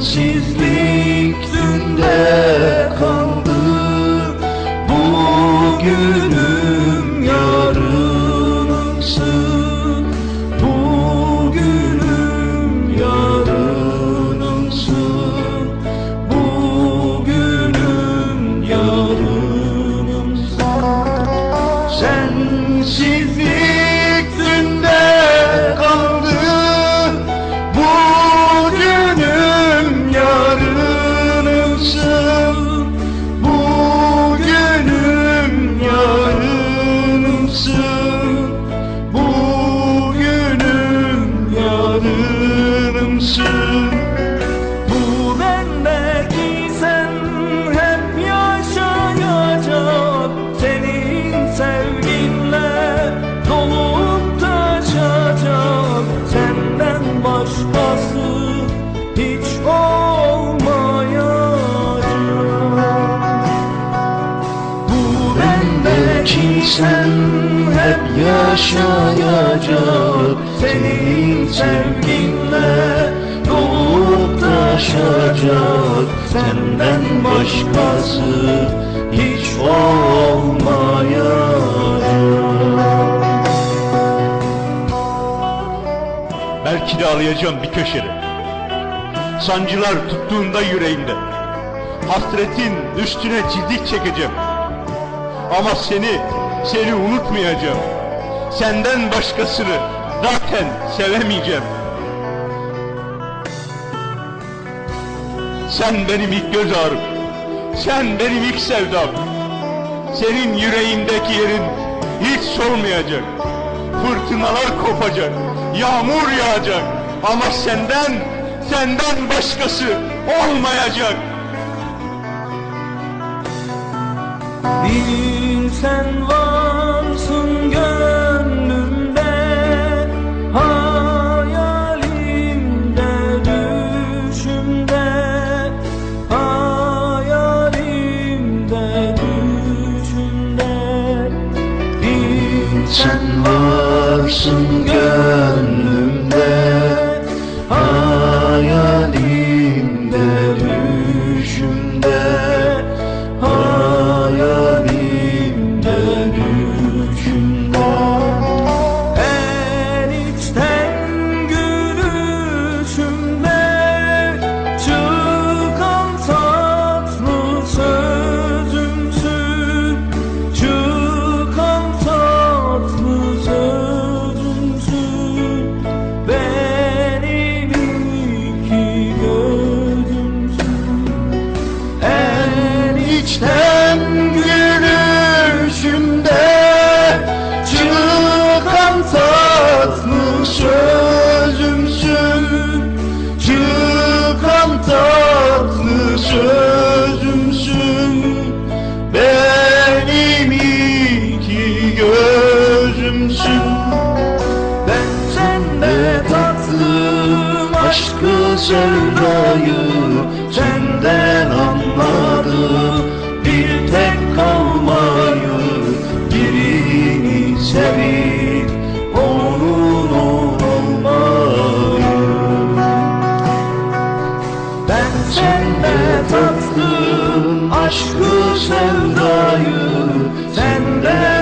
Sensizlik dünde sen hep yaşayacak Senin sevginle dolup taşacak Senden başkası hiç olmayacak Belki de ağlayacağım bir köşede. Sancılar tuttuğunda yüreğimde. Hasretin üstüne çizik çekeceğim. Ama seni, seni unutmayacağım. Senden başkasını zaten sevemeyeceğim. Sen benim ilk göz ağrım. Sen benim ilk sevdam. Senin yüreğindeki yerin hiç solmayacak. Fırtınalar kopacak. Yağmur yağacak. Ama senden, senden başkası olmayacak. Bilsen varsın sevdayı senden anladım Bir tek kalmayı birini sevip onun olmayı. Ben sende tattım aşkı sevdayı senden